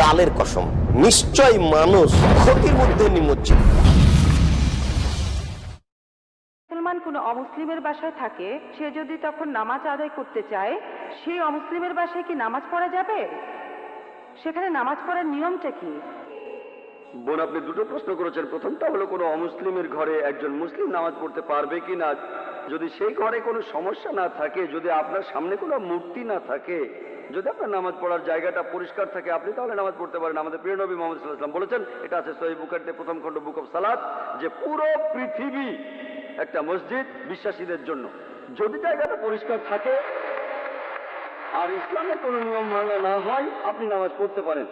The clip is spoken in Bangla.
কালের কসম, নিশ্চয় মানুষ ক্ষতির মধ্যে নিমজ্জিত। মুসলমান কোনো অমুসলিমের বাসায় থাকে, সে যদি তখন নামাজ আদায় করতে চায়, সেই অমুসলিমের বাসায় কি নামাজ পড়া যাবে? সেখানে নামাজ পড়ার নিয়মটা কি? বোন, আপনি দুটো প্রশ্ন করেছেন। প্রথমটা হলো, কোনো অমুসলিমের ঘরে একজন মুসলিম নামাজ পড়তে পারবে কি না? যদি সেই ঘরে কোনো সমস্যা না থাকে, যদি আপনার সামনে কোনো মূর্তি না থাকে, যদি আপনার নামাজ পড়ার জায়গাটা পরিষ্কার থাকে, আপনি তাহলে নামাজ পড়তে পারেন। আমাদের প্রিয় নবী মোহাম্মদ সাল্লাহ সাল্লাম বলেছেন, এটা আছে সহি বুকারতে প্রথম খণ্ড, বুক অফ সালাদ যে পুরো পৃথিবী একটা মসজিদ বিশ্বাসীদের জন্য। যদি জায়গাটা পরিষ্কার থাকে, আর ইসলামের কোনো নিয়ম ভাঙা না হয়, আপনি নামাজ পড়তে পারেন।